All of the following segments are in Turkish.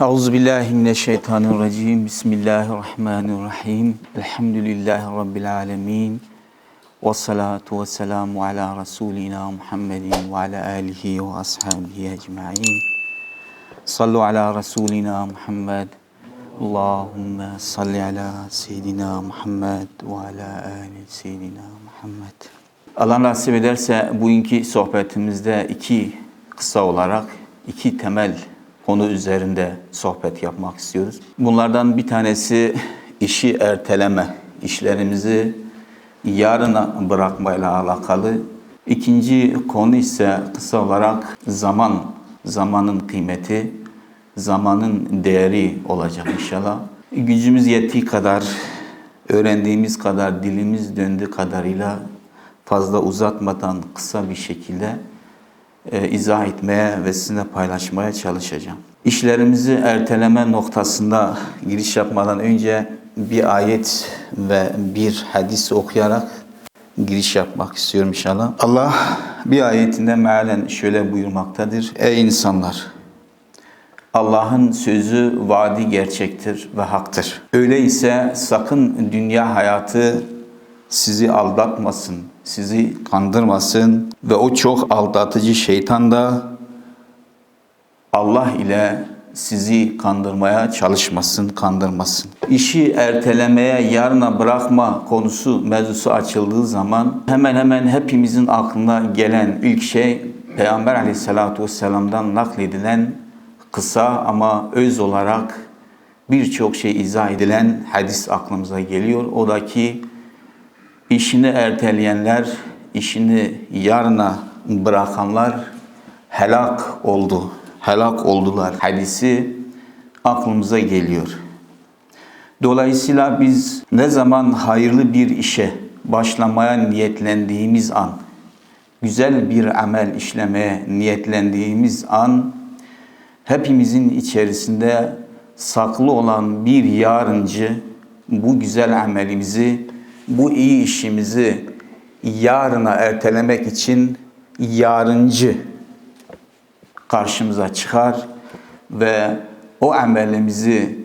Euzubillahimineşşeytanirracim. Bismillahirrahmanirrahim. Elhamdülillahi Rabbil alemin. Ve salatu ve selamu ala Resulina Muhammedin ve ala alihi ve ashabihi ecma'in. Sallu ala Resulina Muhammed. Allahümme salli ala Seyyidina Muhammed ve ala ali Seyyidina Muhammed. Allah nasip ederse bugünkü sohbetimizde iki kısa olarak iki temel konu üzerinde sohbet yapmak istiyoruz. Bunlardan bir tanesi işi erteleme, işlerimizi yarına bırakmayla alakalı. İkinci konu ise kısa olarak zaman, zamanın kıymeti, zamanın değeri olacak inşallah. Gücümüz yettiği kadar, öğrendiğimiz kadar, dilimiz döndüğü kadarıyla fazla uzatmadan kısa bir şekilde e, izah etmeye ve sizinle paylaşmaya çalışacağım. İşlerimizi erteleme noktasında giriş yapmadan önce bir ayet ve bir hadis okuyarak giriş yapmak istiyorum inşallah. Allah bir ayetinde mealen şöyle buyurmaktadır. Ey insanlar! Allah'ın sözü vaadi gerçektir ve haktır. Öyleyse sakın dünya hayatı sizi aldatmasın, sizi kandırmasın ve o çok aldatıcı şeytan da Allah ile sizi kandırmaya çalışmasın, kandırmasın. İşi ertelemeye, yarına bırakma konusu mevzusu açıldığı zaman hemen hemen hepimizin aklına gelen ilk şey Peygamber aleyhissalatu vesselam'dan nakledilen kısa ama öz olarak birçok şey izah edilen hadis aklımıza geliyor. O da ki işini erteleyenler, işini yarına bırakanlar helak oldu. Helak oldular. Hadisi aklımıza geliyor. Dolayısıyla biz ne zaman hayırlı bir işe başlamaya niyetlendiğimiz an, güzel bir amel işlemeye niyetlendiğimiz an, hepimizin içerisinde saklı olan bir yarıncı bu güzel amelimizi bu iyi işimizi yarına ertelemek için yarıncı karşımıza çıkar ve o amelimizi,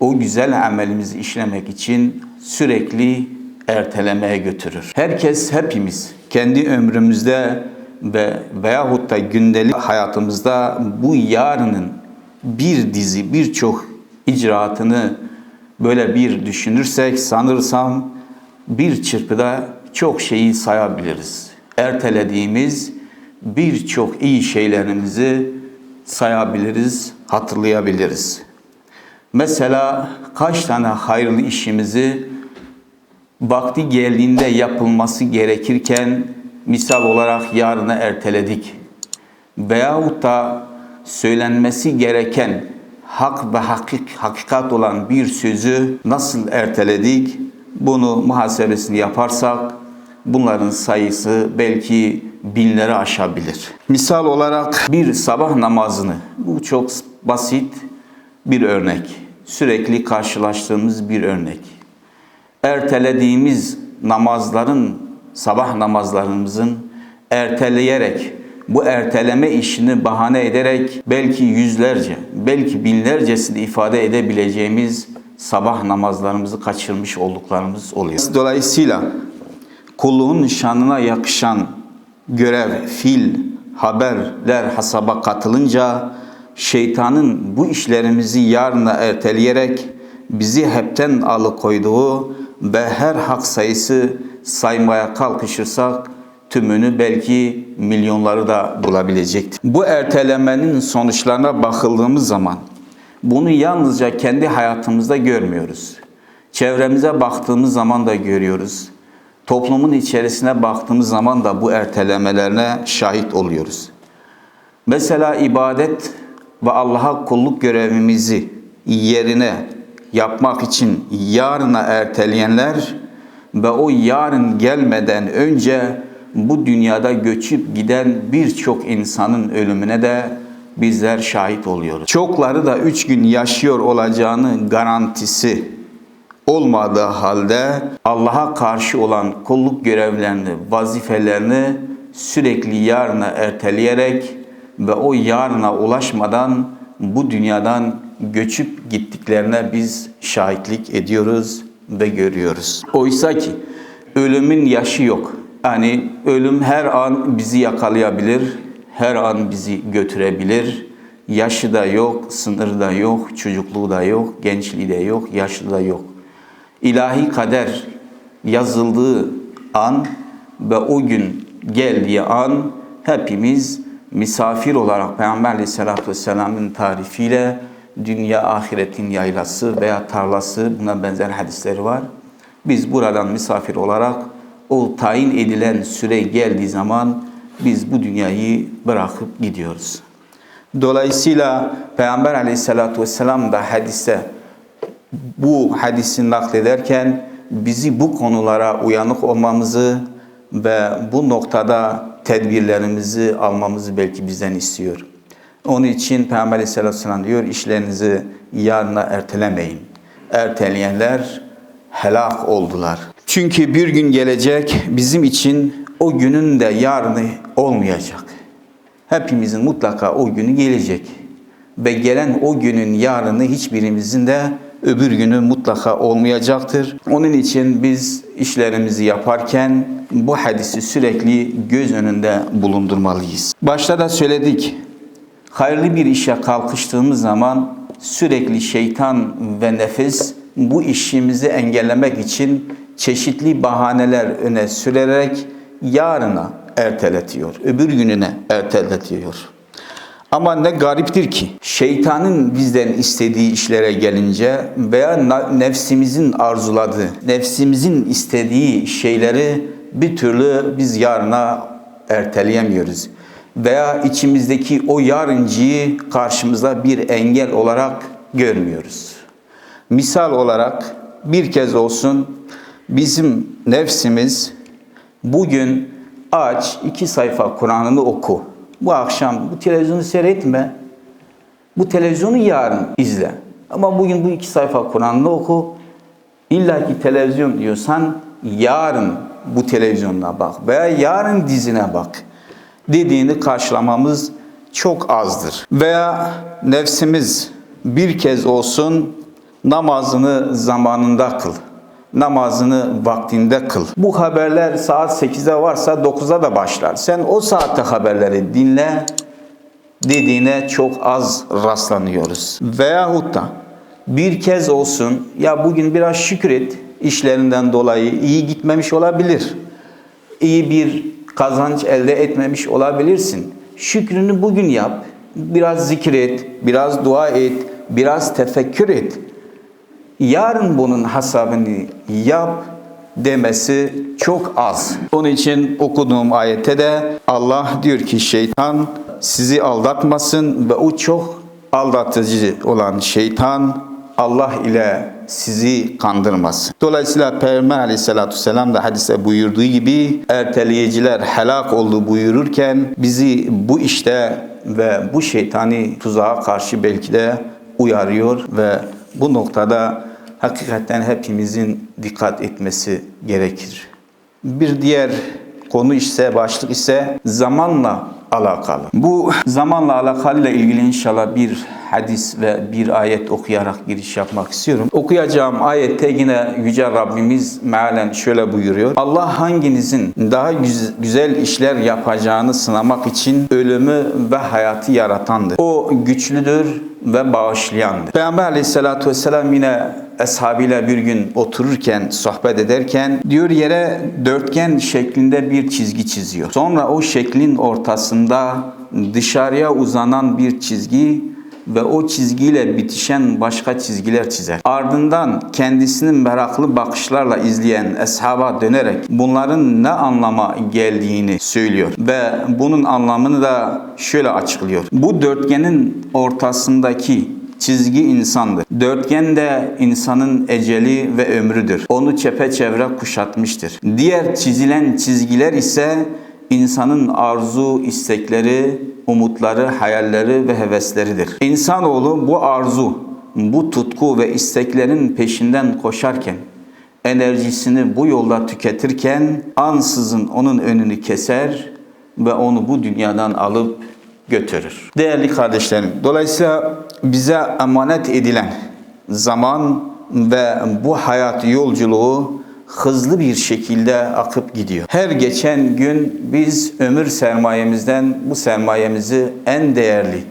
o güzel amelimizi işlemek için sürekli ertelemeye götürür. Herkes, hepimiz kendi ömrümüzde ve veyahut da gündelik hayatımızda bu yarının bir dizi, birçok icraatını böyle bir düşünürsek sanırsam bir çırpıda çok şeyi sayabiliriz. Ertelediğimiz birçok iyi şeylerimizi sayabiliriz, hatırlayabiliriz. Mesela kaç tane hayırlı işimizi vakti geldiğinde yapılması gerekirken misal olarak yarına erteledik. Veyahut da söylenmesi gereken hak ve hakik, hakikat olan bir sözü nasıl erteledik? Bunu muhasebesini yaparsak bunların sayısı belki binleri aşabilir. Misal olarak bir sabah namazını, bu çok basit bir örnek. Sürekli karşılaştığımız bir örnek. Ertelediğimiz namazların, sabah namazlarımızın erteleyerek, bu erteleme işini bahane ederek belki yüzlerce, belki binlercesini ifade edebileceğimiz sabah namazlarımızı kaçırmış olduklarımız oluyor. Dolayısıyla kulluğun şanına yakışan görev, fil, haberler hasaba katılınca şeytanın bu işlerimizi yarına erteleyerek bizi hepten alıkoyduğu ve her hak sayısı saymaya kalkışırsak tümünü belki milyonları da bulabilecektir. Bu ertelemenin sonuçlarına bakıldığımız zaman bunu yalnızca kendi hayatımızda görmüyoruz. Çevremize baktığımız zaman da görüyoruz. Toplumun içerisine baktığımız zaman da bu ertelemelerine şahit oluyoruz. Mesela ibadet ve Allah'a kulluk görevimizi yerine yapmak için yarına erteleyenler ve o yarın gelmeden önce bu dünyada göçüp giden birçok insanın ölümüne de bizler şahit oluyoruz. Çokları da üç gün yaşıyor olacağını garantisi olmadığı halde Allah'a karşı olan kulluk görevlerini, vazifelerini sürekli yarına erteleyerek ve o yarına ulaşmadan bu dünyadan göçüp gittiklerine biz şahitlik ediyoruz ve görüyoruz. Oysa ki ölümün yaşı yok. Yani ölüm her an bizi yakalayabilir, her an bizi götürebilir. Yaşı da yok, sınırı da yok, çocukluğu da yok, gençliği de yok, yaşlı da yok. İlahi kader yazıldığı an ve o gün geldiği an hepimiz misafir olarak Peygamber Aleyhisselatü Vesselam'ın tarifiyle dünya ahiretin yaylası veya tarlası buna benzer hadisleri var. Biz buradan misafir olarak o tayin edilen süre geldiği zaman biz bu dünyayı bırakıp gidiyoruz. Dolayısıyla Peygamber Aleyhisselatü Vesselam da hadiste bu hadisi naklederken bizi bu konulara uyanık olmamızı ve bu noktada tedbirlerimizi almamızı belki bizden istiyor. Onun için Peygamber Aleyhisselatü Vesselam diyor işlerinizi yarına ertelemeyin. Erteleyenler helak oldular. Çünkü bir gün gelecek bizim için o günün de yarını olmayacak. Hepimizin mutlaka o günü gelecek. Ve gelen o günün yarını hiçbirimizin de öbür günü mutlaka olmayacaktır. Onun için biz işlerimizi yaparken bu hadisi sürekli göz önünde bulundurmalıyız. Başta da söyledik. Hayırlı bir işe kalkıştığımız zaman sürekli şeytan ve nefis bu işimizi engellemek için çeşitli bahaneler öne sürerek yarına erteletiyor, öbür gününe erteletiyor. Ama ne gariptir ki şeytanın bizden istediği işlere gelince veya nefsimizin arzuladığı, nefsimizin istediği şeyleri bir türlü biz yarına erteleyemiyoruz. Veya içimizdeki o yarıncıyı karşımızda bir engel olarak görmüyoruz. Misal olarak bir kez olsun bizim nefsimiz bugün aç iki sayfa Kur'an'ını oku. Bu akşam bu televizyonu seyretme. Bu televizyonu yarın izle. Ama bugün bu iki sayfa Kur'an'ını oku. İlla ki televizyon diyorsan yarın bu televizyonuna bak veya yarın dizine bak dediğini karşılamamız çok azdır. Veya nefsimiz bir kez olsun namazını zamanında kıl namazını vaktinde kıl. Bu haberler saat 8'de varsa 9'da da başlar. Sen o saatte haberleri dinle dediğine çok az rastlanıyoruz. Veyahut da bir kez olsun ya bugün biraz şükret işlerinden dolayı iyi gitmemiş olabilir. İyi bir kazanç elde etmemiş olabilirsin. Şükrünü bugün yap. Biraz zikret, biraz dua et, biraz tefekkür et yarın bunun hesabını yap demesi çok az. Onun için okuduğum ayette de Allah diyor ki şeytan sizi aldatmasın ve o çok aldatıcı olan şeytan Allah ile sizi kandırmasın. Dolayısıyla Peygamber aleyhissalatü vesselam da hadise buyurduğu gibi erteleyiciler helak oldu buyururken bizi bu işte ve bu şeytani tuzağa karşı belki de uyarıyor ve bu noktada hakikaten hepimizin dikkat etmesi gerekir. Bir diğer konu ise başlık ise zamanla alakalı. Bu zamanla alakalı ile ilgili inşallah bir hadis ve bir ayet okuyarak giriş yapmak istiyorum. Okuyacağım ayette yine Yüce Rabbimiz mealen şöyle buyuruyor. Allah hanginizin daha güzel işler yapacağını sınamak için ölümü ve hayatı yaratandır. O güçlüdür ve bağışlayandır. Peygamber aleyhissalatü vesselam yine eshabıyla bir gün otururken, sohbet ederken diyor yere dörtgen şeklinde bir çizgi çiziyor. Sonra o şeklin ortasında dışarıya uzanan bir çizgi ve o çizgiyle bitişen başka çizgiler çizer. Ardından kendisinin meraklı bakışlarla izleyen eshaba dönerek bunların ne anlama geldiğini söylüyor ve bunun anlamını da şöyle açıklıyor. Bu dörtgenin ortasındaki çizgi insandır. Dörtgen de insanın eceli ve ömrüdür. Onu çepeçevre kuşatmıştır. Diğer çizilen çizgiler ise insanın arzu, istekleri, umutları, hayalleri ve hevesleridir. İnsanoğlu bu arzu, bu tutku ve isteklerin peşinden koşarken, enerjisini bu yolda tüketirken ansızın onun önünü keser ve onu bu dünyadan alıp götürür. Değerli kardeşlerim, dolayısıyla bize emanet edilen zaman ve bu hayat yolculuğu hızlı bir şekilde akıp gidiyor. Her geçen gün biz ömür sermayemizden bu sermayemizi en değerli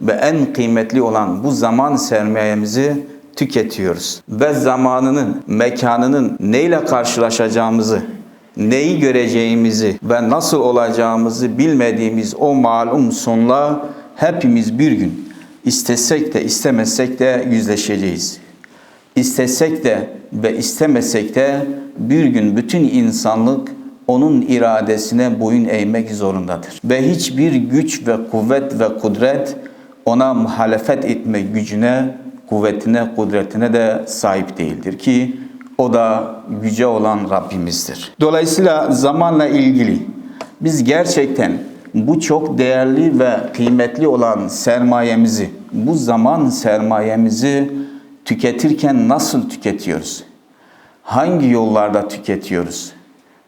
ve en kıymetli olan bu zaman sermayemizi tüketiyoruz. Ve zamanının, mekanının neyle karşılaşacağımızı, neyi göreceğimizi ve nasıl olacağımızı bilmediğimiz o malum sonla hepimiz bir gün istesek de istemesek de yüzleşeceğiz. İstesek de ve istemesek de bir gün bütün insanlık onun iradesine boyun eğmek zorundadır. Ve hiçbir güç ve kuvvet ve kudret ona muhalefet etme gücüne, kuvvetine, kudretine de sahip değildir ki o da yüce olan Rabbimizdir. Dolayısıyla zamanla ilgili biz gerçekten bu çok değerli ve kıymetli olan sermayemizi, bu zaman sermayemizi tüketirken nasıl tüketiyoruz? Hangi yollarda tüketiyoruz?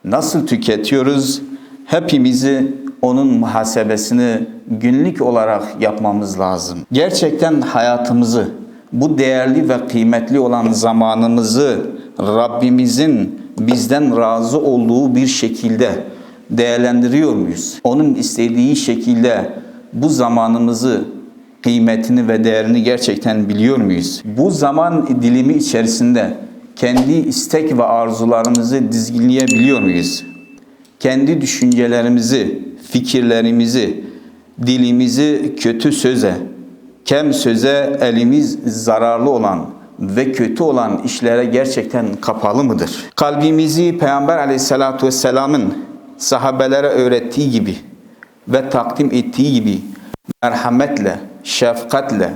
Nasıl tüketiyoruz? Hepimizi onun muhasebesini günlük olarak yapmamız lazım. Gerçekten hayatımızı, bu değerli ve kıymetli olan zamanımızı Rabbimizin bizden razı olduğu bir şekilde değerlendiriyor muyuz? Onun istediği şekilde bu zamanımızı kıymetini ve değerini gerçekten biliyor muyuz? Bu zaman dilimi içerisinde kendi istek ve arzularımızı dizginleyebiliyor muyuz? Kendi düşüncelerimizi, fikirlerimizi, dilimizi kötü söze, kem söze elimiz zararlı olan ve kötü olan işlere gerçekten kapalı mıdır? Kalbimizi Peygamber aleyhissalatu vesselamın sahabelere öğrettiği gibi ve takdim ettiği gibi merhametle, şefkatle,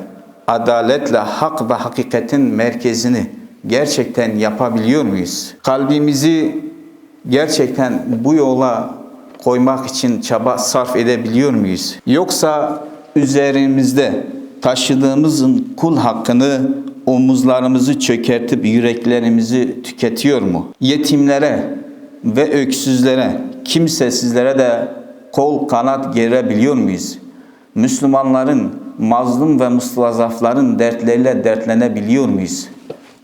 adaletle hak ve hakikatin merkezini gerçekten yapabiliyor muyuz? Kalbimizi gerçekten bu yola koymak için çaba sarf edebiliyor muyuz? Yoksa üzerimizde taşıdığımızın kul hakkını omuzlarımızı çökertip yüreklerimizi tüketiyor mu? Yetimlere ve öksüzlere, kimsesizlere de kol kanat gerebiliyor muyuz? Müslümanların, mazlum ve mustazafların dertleriyle dertlenebiliyor muyuz?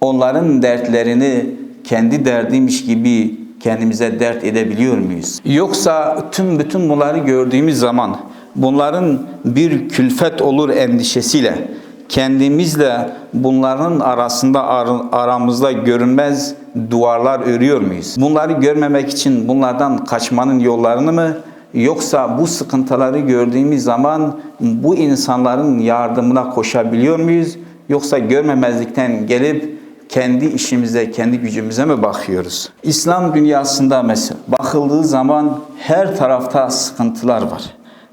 Onların dertlerini kendi derdiymiş gibi kendimize dert edebiliyor muyuz? Yoksa tüm bütün bunları gördüğümüz zaman bunların bir külfet olur endişesiyle kendimizle bunların arasında aramızda görünmez duvarlar örüyor muyuz? Bunları görmemek için bunlardan kaçmanın yollarını mı yoksa bu sıkıntıları gördüğümüz zaman bu insanların yardımına koşabiliyor muyuz? Yoksa görmemezlikten gelip kendi işimize, kendi gücümüze mi bakıyoruz? İslam dünyasında mesela bakıldığı zaman her tarafta sıkıntılar var.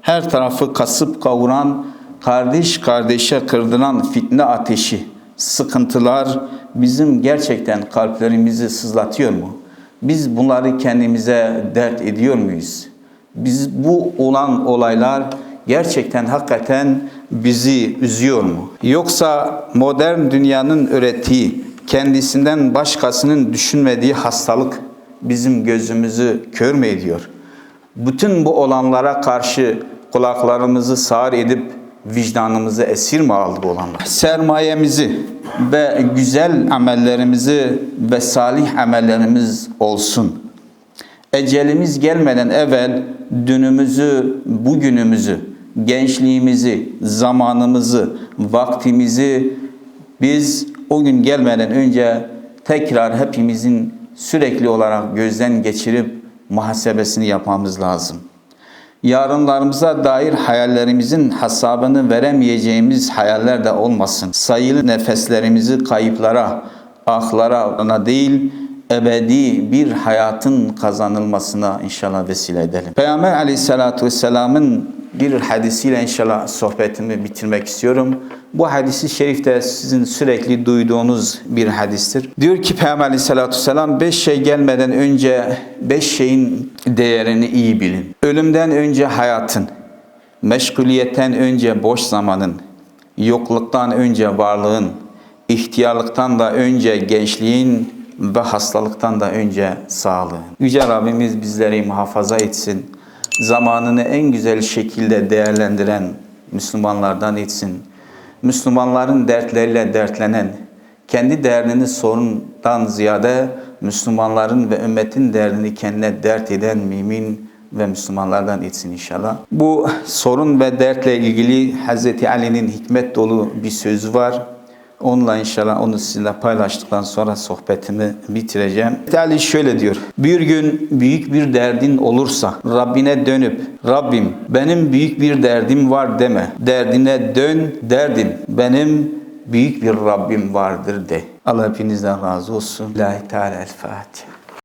Her tarafı kasıp kavuran, kardeş kardeşe kırdıran fitne ateşi, sıkıntılar bizim gerçekten kalplerimizi sızlatıyor mu? Biz bunları kendimize dert ediyor muyuz? Biz bu olan olaylar gerçekten hakikaten bizi üzüyor mu? Yoksa modern dünyanın öğrettiği kendisinden başkasının düşünmediği hastalık bizim gözümüzü kör mü ediyor? Bütün bu olanlara karşı kulaklarımızı sağır edip vicdanımızı esir mi aldı bu olanlar? Sermayemizi ve güzel amellerimizi ve salih amellerimiz olsun. Ecelimiz gelmeden evvel dünümüzü, bugünümüzü, gençliğimizi, zamanımızı, vaktimizi biz o gün gelmeden önce tekrar hepimizin sürekli olarak gözden geçirip muhasebesini yapmamız lazım. Yarınlarımıza dair hayallerimizin hesabını veremeyeceğimiz hayaller de olmasın. Sayılı nefeslerimizi kayıplara, ahlara değil, ebedi bir hayatın kazanılmasına inşallah vesile edelim. Peygamber aleyhissalatu vesselamın bir hadisiyle inşallah sohbetimi bitirmek istiyorum. Bu hadisi şerifte sizin sürekli duyduğunuz bir hadistir. Diyor ki Peygamber aleyhissalatü vesselam beş şey gelmeden önce beş şeyin değerini iyi bilin. Ölümden önce hayatın, meşguliyetten önce boş zamanın, yokluktan önce varlığın, ihtiyarlıktan da önce gençliğin ve hastalıktan da önce sağlığın. Yüce Rabbimiz bizleri muhafaza etsin zamanını en güzel şekilde değerlendiren Müslümanlardan etsin. Müslümanların dertleriyle dertlenen, kendi derdini sorundan ziyade Müslümanların ve ümmetin derdini kendine dert eden mümin ve Müslümanlardan etsin inşallah. Bu sorun ve dertle ilgili Hz. Ali'nin hikmet dolu bir sözü var. Onunla inşallah onu sizinle paylaştıktan sonra sohbetimi bitireceğim. Ali şöyle diyor. Bir gün büyük bir derdin olursa Rabbine dönüp Rabbim benim büyük bir derdim var deme. Derdine dön derdin. Benim büyük bir Rabbim vardır de. Allah hepinizden razı olsun. Lillahi Teala El Fatiha.